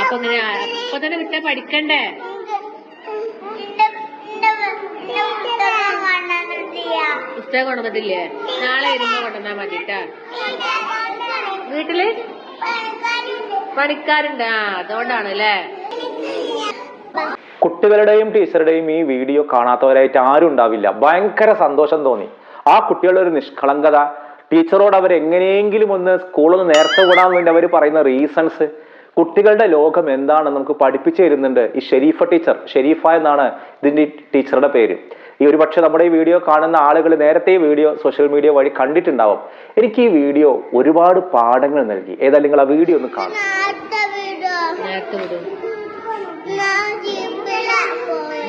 അപ്പൊ ഇങ്ങനെ അപ്പൊ തന്നെ വിട്ടാ പഠിക്കണ്ടേ? പുസ്തകം കൊണ്ടുവന്നിട്ടില്ലേ? നാളെ വരുമ്പോ കൊണ്ടുവന്നാ മതിട്ടാ വീട്ടിൽ? പണിക്കാരുണ്ട് ആ അതുകൊണ്ടാണ് അല്ലേ കുട്ടികളുടെയും ടീച്ചറുടെയും ഈ വീഡിയോ കാണാത്തവരായിട്ട് ആരും ഉണ്ടാവില്ല. ഭയങ്കര സന്തോഷം തോന്നി. ആ കുട്ടികളുടെ ഒരു നിഷ്കളങ്കത ടീച്ചറോട് അവർ എങ്ങനെയെങ്കിലും ഒന്ന് സ്കൂളിൽ നിന്ന് നേരത്തെ വിടാൻ വേണ്ടി അവർ പറയുന്ന റീസൺസ് കുട്ടികളുടെ ലോകം എന്താണെന്ന് നമുക്ക് പഠിപ്പിച്ചു തരുന്നുണ്ട് ഈ ഷെരീഫ ടീച്ചർ. ഷെരീഫ എന്നാണ് ഇതിന്റെ ടീച്ചറുടെ പേര്. ഈ ഒരു പക്ഷേ നമ്മുടെ ഈ വീഡിയോ കാണുന്ന ആളുകൾ നേരത്തെ ഈ വീഡിയോ സോഷ്യൽ മീഡിയ വഴി കണ്ടിട്ടുണ്ടാവും. എനിക്ക് ഈ വീഡിയോ ഒരുപാട് പാഠങ്ങൾ നൽകി. ഏതായാലും നിങ്ങൾ ആ വീഡിയോ ഒന്ന് കാണും നേരത്തെ വിടും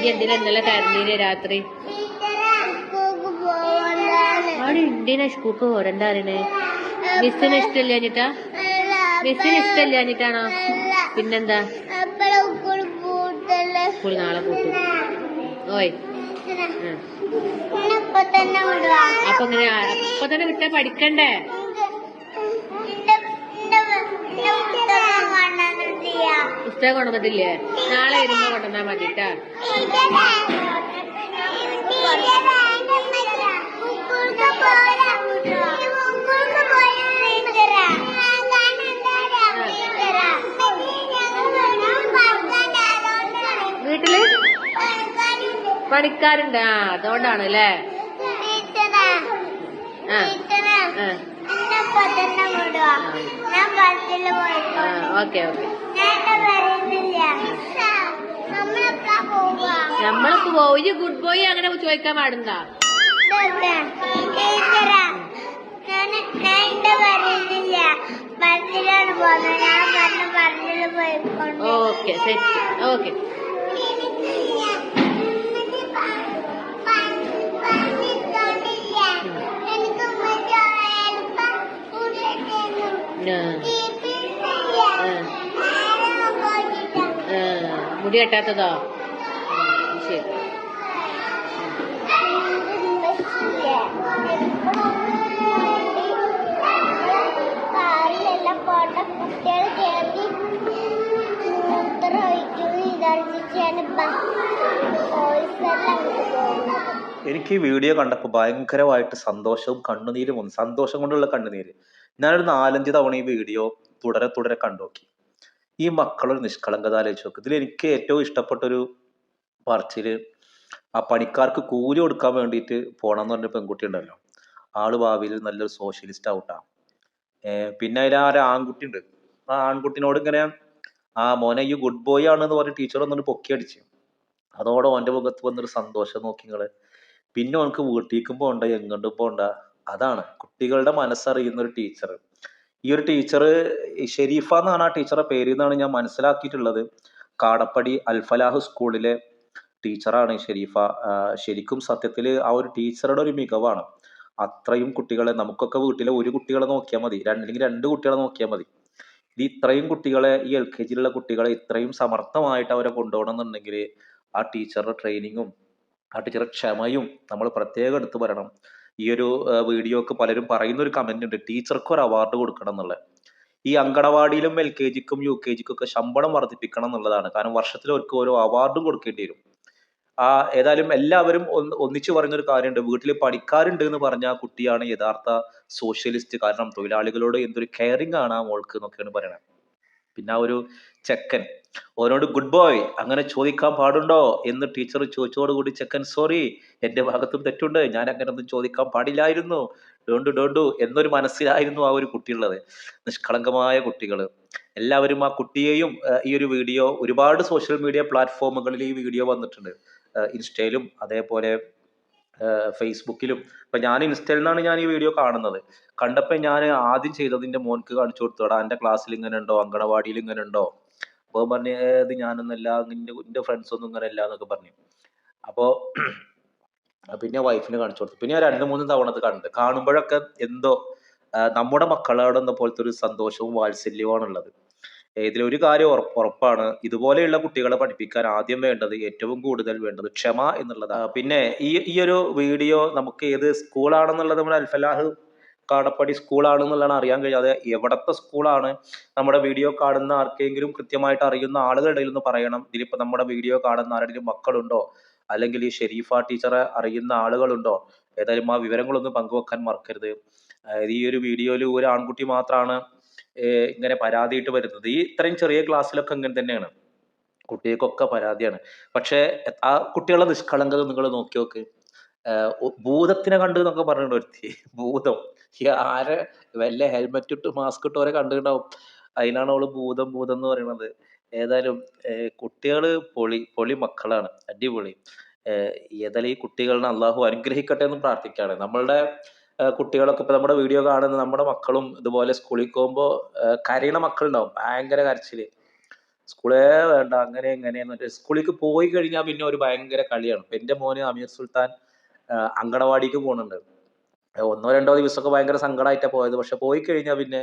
ഈ എന്തിനാ ഇന്നലെ കരഞ്ഞീന് രാത്രി? അവിടെ ഇന്ത്യനെ മിസ്സിന് ഇഷ്ടമില്ലാഞ്ഞിട്ടാ മിസ്സിന് ഇഷ്ടമില്ലാഞ്ഞിട്ടാണോ പിന്നെന്താ? സ്കൂൾ നാളെ കൂട്ടും. ഓയ്. അപ്പൊ ഇങ്ങനെ അപ്പൊ തന്നെ വിട്ടാ പഠിക്കണ്ടേ? പുസ്തകം കൊണ്ടുവന്നിട്ടില്ലേ? നാളെ വരുമ്പോ കൊണ്ടുവന്നാ മതിട്ടാ. വീട്ടിൽ പണിക്കാരുണ്ട്. ആ അതുകൊണ്ടാണ് അല്ലേ? Okay okay. നമ്മൾക്ക് പോയി ഗുഡ് ബോയ് അങ്ങനെ ചോദിക്കാൻ പാടുന്ന ഓക്കെ സെറ്റ്. ഓക്കെ. മുടി കെട്ടാത്തതോ? ശരി. മൂത്ര ഒഴിക്കുന്നു വിചാരിച്ചാണ് ബോയ്സ് എല്ലാം പോകുന്നത് എനിക്ക് ഈ വീഡിയോ കണ്ടപ്പോൾ ഭയങ്കരമായിട്ട് സന്തോഷവും കണ്ണുനീരും വന്നു. സന്തോഷം കൊണ്ടുള്ള കണ്ണുനീര്. ഞാനൊരു നാലഞ്ച് തവണ ഈ വീഡിയോ തുടരെ തുടരെ കണ്ടു നോക്കി ഈ മക്കളൊരു നിഷ്കളങ്കത ആലോചിച്ച് നോക്കും. ഇതിൽ എനിക്ക് ഏറ്റവും ഇഷ്ടപ്പെട്ട ഒരു പറച്ചിൽ ആ പണിക്കാർക്ക് കൂലി കൊടുക്കാൻ വേണ്ടിയിട്ട് പോണം എന്ന് പറഞ്ഞ പെൺകുട്ടി ഉണ്ടല്ലോ. ആൾ ഭാവിയിൽ നല്ലൊരു സോഷ്യലിസ്റ്റ് ഏർ പിന്നെ അതിൽ ആ ആൺകുട്ടി ഉണ്ട്. ആ ആൺകുട്ടിനോട് ഇങ്ങനെ ആ മോനെ ഈ ഗുഡ് ബോയ് ആണെന്ന് പറഞ്ഞ് ടീച്ചർ ഒന്നുകൊണ്ട് പൊക്കി അടിച്ചു. അതോടെ ഓന്റെ മുഖത്ത് വന്നൊരു സന്തോഷം നോക്കി നിങ്ങൾ പിന്നെ ഓൾക്ക് വീട്ടിലേക്കും പോണ്ട എങ്ങോട്ടും പോണ്ട. അതാണ്. കുട്ടികളുടെ മനസ്സറിയുന്ന ഒരു ടീച്ചർ ഈ ഒരു ടീച്ചർ ഷെരീഫ എന്നാണ് ആ ടീച്ചറുടെ പേര് എന്നാണ് ഞാൻ മനസ്സിലാക്കിയിട്ടുള്ളത്. കാടപ്പടി അൽഫലാഹ് സ്കൂളിലെ ടീച്ചറാണ് ഷെരീഫ. ശരിക്കും സത്യത്തിൽ ആ ഒരു ടീച്ചറുടെ ഒരു മികവാണ്. അത്രയും കുട്ടികളെ നമുക്കൊക്കെ വീട്ടിലെ ഒരു കുട്ടികളെ നോക്കിയാൽ മതി. അല്ലെങ്കിൽ രണ്ട് കുട്ടികളെ നോക്കിയാൽ മതി. ഇത് ഇത്രയും കുട്ടികളെ ഈ എൽ കെ ജിയിലുള്ള കുട്ടികളെ ഇത്രയും സമർത്ഥമായിട്ട് അവരെ കൊണ്ടുപോകണം എന്നുണ്ടെങ്കിൽ ആ ടീച്ചറുടെ ട്രെയിനിങ്ങും ആ ക്ഷമയും നമ്മൾ പ്രത്യേകം എടുത്തു പറയണം. ഈ ഒരു വീഡിയോക്ക് പലരും പറയുന്ന ഒരു കമന്റ് ഉണ്ട്. ടീച്ചർക്ക് ഒരു അവാർഡ് കൊടുക്കണം എന്നുള്ളത്. ഈ അങ്കണവാടിയിലും എൽ കെ ജിക്കും യു കെ ജിക്കും ഒക്കെ ശമ്പളം വർദ്ധിപ്പിക്കണം എന്നുള്ളതാണ്. കാരണം വർഷത്തിൽ അവർക്ക് ഓരോ അവാർഡും കൊടുക്കേണ്ടി വരും. ആ ഏതായാലും എല്ലാവരും ഒന്നിച്ചു ഒന്നിച്ചു പറഞ്ഞൊരു കാര്യമുണ്ട്. വീട്ടിൽ പണിക്കാരുണ്ട് എന്ന് പറഞ്ഞ ആ കുട്ടിയാണ് യഥാർത്ഥ സോഷ്യലിസ്റ്റ് കാരണം തൊഴിലാളികളോട് എന്തൊരു കെയറിങ് ആണ് ആ മോൾക്ക് എന്നൊക്കെയാണ് പറയുന്നത് പിന്നെ ഒരു ചെക്കൻ ഓനോട് ഗുഡ് ബോയ് അങ്ങനെ ചോദിക്കാൻ പാടുണ്ടോ? എന്ന് ടീച്ചർ ചോദിച്ചോടുകൂടി ചെക്കൻ സോറി എന്റെ ഭാഗത്തും തെറ്റുണ്ട് ഞാൻ അങ്ങനെ ഒന്നും ചോദിക്കാൻ പാടില്ലായിരുന്നു ഡോണ്ടു ഡോണ്ടു എന്നൊരു മനസ്സിലായിരുന്നു ആ ഒരു കുട്ടിയുള്ളത്. നിഷ്കളങ്കമായ കുട്ടികൾ എല്ലാവരും ആ കുട്ടിയെയും ഈ ഒരു വീഡിയോ ഒരുപാട് സോഷ്യൽ മീഡിയ പ്ലാറ്റ്ഫോമുകളിൽ ഈ വീഡിയോ വന്നിട്ടുണ്ട്. ഇൻസ്റ്റയിലും അതേപോലെ ഫേസ്ബുക്കിലും. ഇപ്പൊ ഞാൻ ഇൻസ്റ്റയിൽ നിന്നാണ് ഞാൻ ഈ വീഡിയോ കാണുന്നത്. കണ്ടപ്പോ ഞാൻ ആദ്യം ചെയ്തതിന്റെ മോൻക്ക് കാണിച്ചു കൊടുത്തോടാ എന്റെ ക്ലാസ്സിൽ ഇങ്ങനെ ഉണ്ടോ? അങ്കണവാടിയിൽ ഇങ്ങനെ ഉണ്ടോ? അപ്പൊ പറഞ്ഞ ഇത് ഞാനൊന്നല്ല നിന്റെ ഫ്രണ്ട്സ് ഒന്നും ഇങ്ങനെ അല്ല എന്നൊക്കെ പറഞ്ഞു. അപ്പോ പിന്നെ വൈഫിന് കാണിച്ചു കൊടുത്തു. പിന്നെ ഞാൻ രണ്ട് മൂന്ന് തവണ അത് കണ്ടു. കാണുമ്പോഴൊക്കെ എന്തോ നമ്മുടെ നമ്മുടെ മക്കളോടെന്ന പോലത്തെ ഒരു സന്തോഷവും വാത്സല്യവുമാണ് ഉള്ളത് ഇതിലൊരു കാര്യം ഉറപ്പ് ഉറപ്പാണ് ഇതുപോലെയുള്ള കുട്ടികളെ പഠിപ്പിക്കാൻ ആദ്യം വേണ്ടത് ഏറ്റവും കൂടുതൽ വേണ്ടത് ക്ഷമ എന്നുള്ളതാണ് പിന്നെ ഈ ഈ ഒരു വീഡിയോ നമുക്ക് ഏത് സ്കൂളാണെന്നുള്ളത് നമ്മുടെ അൽഫലാഹ് കാടപ്പടി സ്കൂളാണെന്നുള്ളതാണ് അറിയാൻ കഴിയാതെ എവിടത്തെ സ്കൂളാണ്? നമ്മുടെ വീഡിയോ കാണുന്ന ആർക്കെങ്കിലും കൃത്യമായിട്ട് അറിയുന്ന ആളുകളുടെ ഇടയിൽ ഒന്ന് പറയണം. ഇതിലിപ്പോൾ നമ്മുടെ വീഡിയോ കാണുന്ന ആരുടെയും മക്കളുണ്ടോ? അല്ലെങ്കിൽ ഈ ഷെരീഫ ടീച്ചറെ അറിയുന്ന ആളുകളുണ്ടോ? ഏതായാലും ആ വിവരങ്ങളൊന്നും പങ്കുവെക്കാൻ മറക്കരുത്. ഈ ഒരു വീഡിയോയിൽ ഒരു ആൺകുട്ടി മാത്രമാണ് ഇങ്ങനെ പരാതിയിട്ട് വരുന്നത്. ഈ ഇത്രയും ചെറിയ ക്ലാസ്സിലൊക്കെ ഇങ്ങനെ തന്നെയാണ്. കുട്ടികൾക്കൊക്കെ പരാതിയാണ്. പക്ഷേ ആ കുട്ടികളുടെ നിഷ്കളങ്കത നിങ്ങൾ നോക്കി നോക്ക്. ഭൂതത്തിനെ കണ്ടു എന്നൊക്കെ പറഞ്ഞിട്ട് ഒരുത്തി. ഭൂതം. ആരെ വല്ല ഹെൽമെറ്റ് ഇട്ട് മാസ്ക് ഇട്ടവരെ കണ്ടിട്ടുണ്ടാവും. അതിനാണ് അവൾ ഭൂതം ഭൂതം എന്ന് പറയുന്നത്. ഏതായാലും കുട്ടികൾ കുട്ടികൾ പൊളി പൊളി മക്കളാണ്. അടിപൊളി. ഏതായാലും ഈ കുട്ടികളെ അള്ളാഹു അനുഗ്രഹിക്കട്ടെ എന്ന് പ്രാർത്ഥിക്കുകയാണ്. നമ്മളുടെ കുട്ടികളൊക്കെ ഇപ്പൊ നമ്മുടെ വീഡിയോ കാണുന്ന നമ്മുടെ മക്കളും ഇതുപോലെ സ്കൂളിൽ പോകുമ്പോൾ കരയണ മക്കളുണ്ടാവും. ഭയങ്കര കരച്ചിൽ. സ്കൂളേ വേണ്ട അങ്ങനെ എങ്ങനെ എന്നിട്ട് സ്കൂളിലേക്ക് പോയി കഴിഞ്ഞാൽ പിന്നെ ഒരു ഭയങ്കര കളിയാണ്. ഇപ്പൊ എന്റെ മോന് അമീർ സുൽത്താൻ അങ്കണവാടിക്ക് പോകുന്നുണ്ട് ഒന്നോ രണ്ടോ ദിവസമൊക്കെ ഭയങ്കര സങ്കടമായിട്ടാണ് പോയത്. പക്ഷെ പോയി കഴിഞ്ഞാൽ പിന്നെ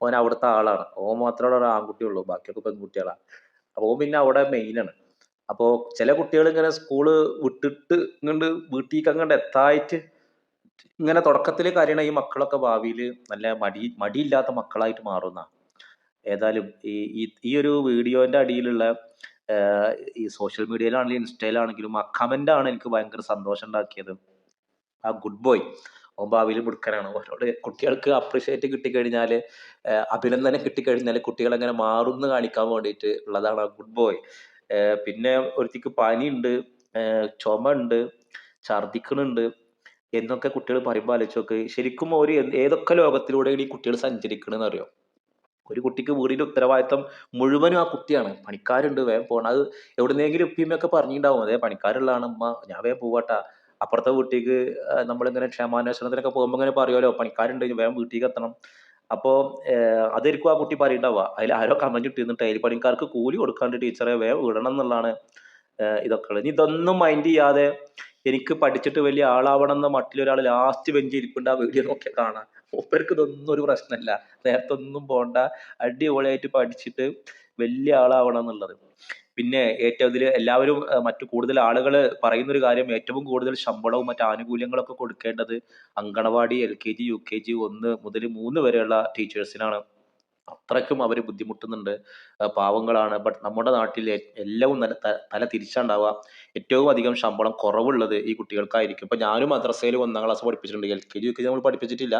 ഓൻ അവിടുത്തെ ആളാണ്. ഓൻ മാത്രമേ ഒരു ആൺകുട്ടിയുള്ളൂ. ബാക്കിയൊക്കെ പെൺകുട്ടികളാണ് അപ്പോൾ ഓൻ പിന്നെ അവിടെ മെയിനാണ്. അപ്പോൾ ചില കുട്ടികൾ ഇങ്ങനെ സ്കൂൾ വിട്ടിട്ട് ഇങ്ങോട്ട് വീട്ടിലേക്ക് അങ്ങോട്ട് എത്തായിട്ട് ഇങ്ങനെ തുടക്കത്തിലെ കാര്യമാണ് ഈ മക്കളൊക്കെ ഭാവിയിൽ നല്ല മടി മടിയില്ലാത്ത മക്കളായിട്ട് മാറുന്ന. ഏതായാലും ഈ ഈ- ഒരു വീഡിയോന്റെ അടിയിലുള്ള ഈ സോഷ്യൽ മീഡിയയിലാണെങ്കിലും ഇൻസ്റ്റയിലാണെങ്കിലും ആ കമന്റ് ആണ് എനിക്ക് ഭയങ്കര സന്തോഷം ഉണ്ടാക്കിയത്. ആ ഗുഡ് ബോയ് ഓൻ ഭാവിയിൽ മിടുക്കനാണ്. ഓരോട് കുട്ടികൾക്ക് അപ്രിഷിയേറ്റ് കിട്ടിക്കഴിഞ്ഞാൽ അഭിനന്ദനം കിട്ടിക്കഴിഞ്ഞാൽ കുട്ടികൾ എങ്ങനെ മാറുമെന്ന് കാണിക്കാൻ വേണ്ടിയിട്ട് ഉള്ളതാണ് ആ ഗുഡ് ബോയ് പിന്നെ ഒരുത്തിക്ക് പനിയുണ്ട് ചുമ ഉണ്ട് ഛർദിക്കണുണ്ട് എന്നൊക്കെ കുട്ടികൾ പറയുമ്പോൾ ആലോചിച്ച് നോക്ക്. ശരിക്കും ഒരു ഏതൊക്കെ ലോകത്തിലൂടെയാണ് ഈ കുട്ടികൾ സഞ്ചരിക്കണമെന്ന് അറിയോ ഒരു കുട്ടിക്ക് വീടിന്റെ ഉത്തരവാദിത്തം മുഴുവനും ആ കുട്ടിയാണ്. പണിക്കാരുണ്ട് വേഗം പോകണം അത് എവിടുന്നെങ്കിലും ഉപ്പിയമ്മയൊക്കെ പറഞ്ഞിട്ടുണ്ടാവും. അതെ പണിക്കാരുള്ളതാണ് അമ്മ ഞാൻ വേഗം പോവാട്ടാ. അപ്പുറത്തെ വീട്ടിലേക്ക് നമ്മളിങ്ങനെ ക്ഷേമാന്വേഷണത്തിനൊക്കെ പോകുമ്പോൾ ഇങ്ങനെ പറയുമല്ലോ പണിക്കാരുണ്ട് വേഗം വീട്ടിലേക്ക് എത്തണം. അപ്പോ ഏഹ് അതായിരിക്കും ആ കുട്ടി പറയുണ്ടാവുക അതിൽ ആരോ കമന്റ് ഇട്ടിരുന്നിട്ട് അതിൽ പണിക്കാർക്ക് കൂലി കൊടുക്കാണ്ട് ടീച്ചറെ വേഗം വിടണം എന്നുള്ളതാണ് ഇതൊക്കെ ഉള്ളത് ഇനി ഇതൊന്നും മൈൻഡ് ചെയ്യാതെ എനിക്ക് പഠിച്ചിട്ട് വലിയ ആളാവണം എന്ന മട്ടിൽ ഒരാൾ ലാസ്റ്റ് ബെഞ്ച് ഇരിപ്പുണ്ട്. ആ വീഡിയോ നോക്കിയാൽ കാണാം. മൂപ്പർക്ക് ഇതൊന്നും ഒരു പ്രശ്നമല്ല. നേരത്തെ ഒന്നും പോണ്ട. അടിപൊളിയായിട്ട് പഠിച്ചിട്ട് വലിയ ആളാവണം എന്നുള്ളത്. പിന്നെ ഏറ്റവും ഇതിൽ എല്ലാവരും മറ്റു കൂടുതൽ ആളുകൾ പറയുന്ന ഒരു കാര്യം ഏറ്റവും കൂടുതൽ ശമ്പളവും മറ്റു ആനുകൂല്യങ്ങളൊക്കെ കൊടുക്കേണ്ടത് anganwadi L K G U K G ഒന്ന് മുതൽ മൂന്ന് വരെയുള്ള ടീച്ചേഴ്സിനാണ്. അത്രയ്ക്കും അവർ ബുദ്ധിമുട്ടുന്നുണ്ട്. പാവങ്ങളാണ്. ബട്ട് നമ്മുടെ നാട്ടിൽ എല്ലാം തല തിരിച്ചാണ്ടാവുക. ഏറ്റവും അധികം ശമ്പളം കുറവുള്ളത് ഈ കുട്ടികൾക്കായിരിക്കും. ഇപ്പൊ ഞാനും മദ്രസയിൽ ഒന്നാം ക്ലാസ് പഠിപ്പിച്ചിട്ടുണ്ട്. L K G U K G നമ്മൾ പഠിപ്പിച്ചിട്ടില്ല.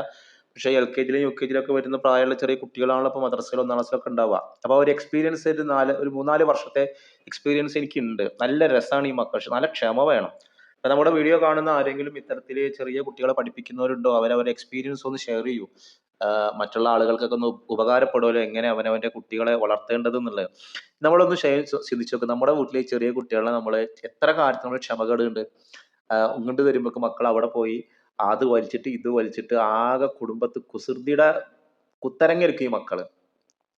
പക്ഷേ എൽ കെ ജിയിലും യു കെ ജിയിലൊക്കെ വരുന്ന പ്രായമുള്ള ചെറിയ കുട്ടികളാണല്ലോ ഇപ്പോൾ മദ്രസയിൽ ഒന്നാം ക്ലാസ്സിലൊക്കെ ഉണ്ടാവുക. അപ്പോൾ ഒരു എക്സ്പീരിയൻസ് ഒരു നാല് ഒരു മൂന്നാൽ വർഷത്തെ എക്സ്പീരിയൻസ് എനിക്കുണ്ട്. നല്ല രസമാണ് ഈ മക്കൾ. നല്ല ക്ഷമ വേണം. അപ്പൊ നമ്മുടെ വീഡിയോ കാണുന്ന ആരെങ്കിലും ഇത്തരത്തിൽ ചെറിയ കുട്ടികളെ പഠിപ്പിക്കുന്നവരുണ്ടോ? അവരവരുടെ എക്സ്പീരിയൻസ് ഒന്ന് ഷെയർ ചെയ്യൂ. മറ്റുള്ള ആളുകൾക്കൊക്കെ ഒന്ന് ഉപകാരപ്പെടുമല്ലോ എങ്ങനെ അവനവന്റെ കുട്ടികളെ വളർത്തേണ്ടത് എന്നുള്ളത് നമ്മളൊന്ന് ചിന്തിച്ചു നോക്ക്. നമ്മുടെ വീട്ടിലെ ചെറിയ കുട്ടികളെ നമ്മൾ എത്ര കാര്യത്തിൽ നമ്മൾ ക്ഷമകേടുണ്ട്. ഇങ്ങോട്ട് വരുമ്പോഴേക്ക് മക്കൾ അവിടെ പോയി അത് വലിച്ചിട്ട് ഇത് വലിച്ചിട്ട് ആകെ കുടുംബത്ത് കുസൃതിയുടെ കുത്തരങ്ങിരിക്കും ഈ മക്കൾ.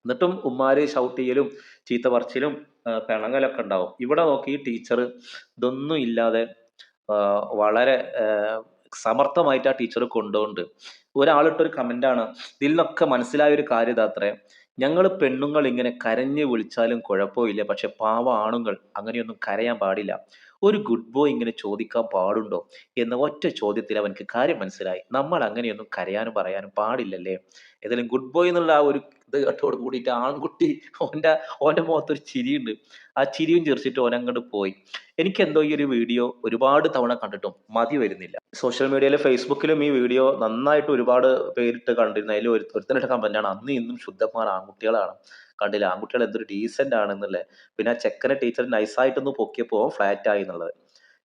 എന്നിട്ടും ഉമ്മാര് ഷൗട്ട് ചെയ്യലും ചീത്ത പറച്ചിലും പിണങ്ങലൊക്കെ ഉണ്ടാവും. ഇവിടെ നോക്കി ടീച്ചർ ഇതൊന്നും ഇല്ലാതെ വളരെ സമർത്ഥമായിട്ട് ആ ടീച്ചർ കൊണ്ടുപോകുന്നുണ്ട്. ഒരാളിട്ടൊരു കമന്റാണ് ഇതിൽ നിന്നൊക്കെ മനസ്സിലായ ഒരു കാര്യം ഇതാത്രേ ഞങ്ങൾ പെണ്ണുങ്ങൾ ഇങ്ങനെ കരഞ്ഞു വിളിച്ചാലും കുഴപ്പമില്ല പക്ഷെ പാവ ആണുങ്ങൾ അങ്ങനെയൊന്നും കരയാൻ പാടില്ല. ഒരു ഗുഡ് ബോയ് ഇങ്ങനെ ചോദിക്കാൻ പാടുണ്ടോ? എന്ന ഒറ്റ ചോദ്യത്തിൽ അവനക്ക് കാര്യം മനസ്സിലായി. നമ്മൾ അങ്ങനെയൊന്നും കരയാനും പറയാനും പാടില്ലല്ലേ? ഏതായാലും ഗുഡ് ബോയ് എന്നുള്ള ആ ഒരു ഇത് കേട്ടോട് കൂടിയിട്ട് ആൺകുട്ടി ഓന്റെ ഓന്റെ മുഖത്തൊരു ചിരിയുണ്ട്. ആ ചിരിയും ചിരിച്ചിട്ട് ഓൻ അങ്ങോട്ട് പോയി. എനിക്ക് എന്തോ ഈ ഒരു വീഡിയോ ഒരുപാട് തവണ കണ്ടിട്ടും മതി വരുന്നില്ല. സോഷ്യൽ മീഡിയയിലും ഫേസ്ബുക്കിലും ഈ വീഡിയോ നന്നായിട്ട് ഒരുപാട് പേരിട്ട് കണ്ടിരുന്നു. അതിൽ ഒരു ഒരുത്തനിട്ട് കമ്പനിയാണ് അന്ന് ഇന്നും ശുദ്ധന്മാർ ആൺകുട്ടികളാണ്. കണ്ടില്ല? ആൺകുട്ടികൾ എന്തൊരു ഡീസന്റ് ആണെന്നുള്ളത്. പിന്നെ ആ ചെക്കനെ ടീച്ചർ നൈസായിട്ടൊന്ന് പൊക്കിയപ്പോൾ ഫ്ലാറ്റ് ആയി എന്നുള്ളത്.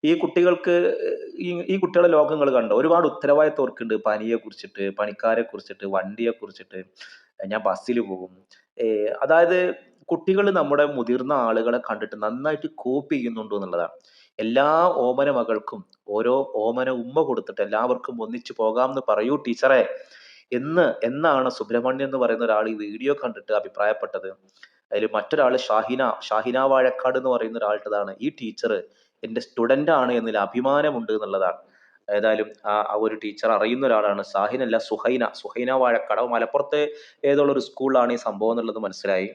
ഈ കുട്ടികൾക്ക് ഈ കുട്ടികളെ ലോകങ്ങൾ കണ്ടോ? ഒരുപാട് ഉത്തരവാദിത്വം ഓർക്കുന്നുണ്ട് പനിയെ കുറിച്ചിട്ട് പണിക്കാരെ കുറിച്ചിട്ട് വണ്ടിയെ കുറിച്ചിട്ട് ഞാൻ ബസ്സിൽ പോകും. അതായത് കുട്ടികൾ നമ്മുടെ മുതിർന്ന ആളുകളെ കണ്ടിട്ട് നന്നായിട്ട് കോപ്പി ചെയ്യുന്നുണ്ടോ എന്നുള്ളതാണ്. എല്ലാ ഓമന മകൾക്കും ഓരോ ഓമന ഉമ്മ കൊടുത്തിട്ട് എല്ലാവർക്കും ഒന്നിച്ചു പോകാമെന്ന് പറയൂ ടീച്ചറെ. എന്ന് എന്നാണ് സുബ്രഹ്മണ്യം എന്ന് പറയുന്ന ഒരാൾ ഈ വീഡിയോ കണ്ടിട്ട് അഭിപ്രായപ്പെട്ടത്. അതിൽ മറ്റൊരാൾ ഷാഹിന ഷാഹിന വാഴക്കാട് എന്ന് പറയുന്ന ഒരാളുടേതാണ്. ഈ ടീച്ചർ എന്റെ സ്റ്റുഡന്റ് ആണ് എന്നതിൽ അഭിമാനമുണ്ട് എന്നുള്ളതാണ്. ഏതായാലും ആ ഒരു ടീച്ചർ അറിയുന്ന ഒരാളാണ്. സാഹിനല്ല സുഹൈന. സുഹൈന വാഴക്കാട് മലപ്പുറത്തെ ഏതുള്ള ഒരു സ്കൂളിലാണ് ഈ സംഭവം എന്നുള്ളത് മനസ്സിലായി.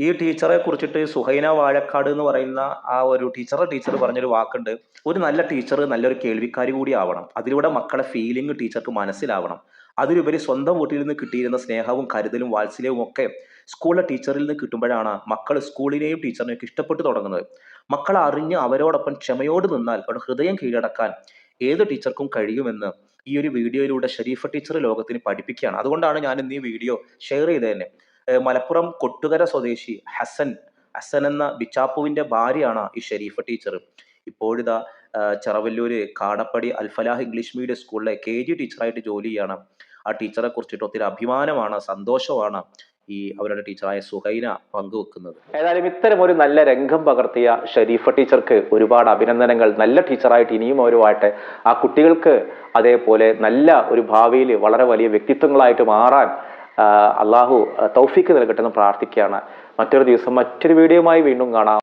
ഈ ടീച്ചറെ കുറിച്ചിട്ട് സുഹൈന വാഴക്കാട് എന്ന് പറയുന്ന ആ ഒരു ടീച്ചറെ ടീച്ചർ പറഞ്ഞൊരു വാക്കുണ്ട്. ഒരു നല്ല ടീച്ചർ നല്ലൊരു കേൾവിക്കാരി കൂടി ആവണം. അതിലൂടെ മക്കളെ ഫീലിംഗ് ടീച്ചർക്ക് മനസ്സിലാവണം. അതിലുപരി സ്വന്തം വീട്ടിൽ നിന്ന് കിട്ടിയിരുന്ന സ്നേഹവും കരുതലും വാത്സല്യവും ഒക്കെ സ്കൂളിലെ ടീച്ചറിൽ നിന്ന് കിട്ടുമ്പോഴാണ് മക്കൾ സ്കൂളിനെയും ടീച്ചറിനെയും ഒക്കെ ഇഷ്ടപ്പെട്ടു തുടങ്ങുന്നത്. മക്കൾ അറിഞ്ഞ് അവരോടൊപ്പം ക്ഷമയോട് നിന്നാൽ അവരുടെ ഹൃദയം കീഴടക്കാൻ ഏത് ടീച്ചർക്കും കഴിയുമെന്ന് ഈ ഒരു വീഡിയോയിലൂടെ ഷരീഫ ടീച്ചർ ലോകത്തിന് പഠിപ്പിക്കുകയാണ്. അതുകൊണ്ടാണ് ഞാൻ ഇന്ന് ഈ വീഡിയോ ഷെയർ ചെയ്തത് തന്നെ മലപ്പുറം കൊട്ടുകര സ്വദേശി ഹസൻ ഹസൻ എന്ന ബിച്ചാപ്പുവിന്റെ ഭാര്യയാണ് ഈ ഷരീഫ ടീച്ചർ. ഇപ്പോഴിതാ ചെറവല്ലൂര് കാടപ്പടി അൽഫലാഹ് ഇംഗ്ലീഷ് മീഡിയം സ്കൂളിലെ കെ ജി ടീച്ചറായിട്ട് ജോലി ചെയ്യണം. ആ ടീച്ചറെ കുറിച്ചിട്ട് ഒത്തിരി അഭിമാനമാണ് സന്തോഷമാണ്. ഈ അവരുടെ ടീച്ചറായ സുഹൈന പങ്കുവെക്കുന്നത്. ഏതായാലും ഇത്തരം ഒരു നല്ല രംഗം പകർത്തിയ ഷരീഫ ടീച്ചർക്ക് ഒരുപാട് അഭിനന്ദനങ്ങൾ. നല്ല ടീച്ചറായിട്ട് ഇനിയും അവരുമായിട്ട് ആ കുട്ടികൾക്ക് അതേപോലെ നല്ല ഒരു ഭാവിയിൽ വളരെ വലിയ വ്യക്തിത്വങ്ങളായിട്ട് മാറാൻ അള്ളാഹു തൗഫീക്ക് നൽകട്ടെ എന്ന് പ്രാർത്ഥിക്കുകയാണ്. മറ്റൊരു ദിവസം മറ്റൊരു വീഡിയോയുമായി വീണ്ടും കാണാം.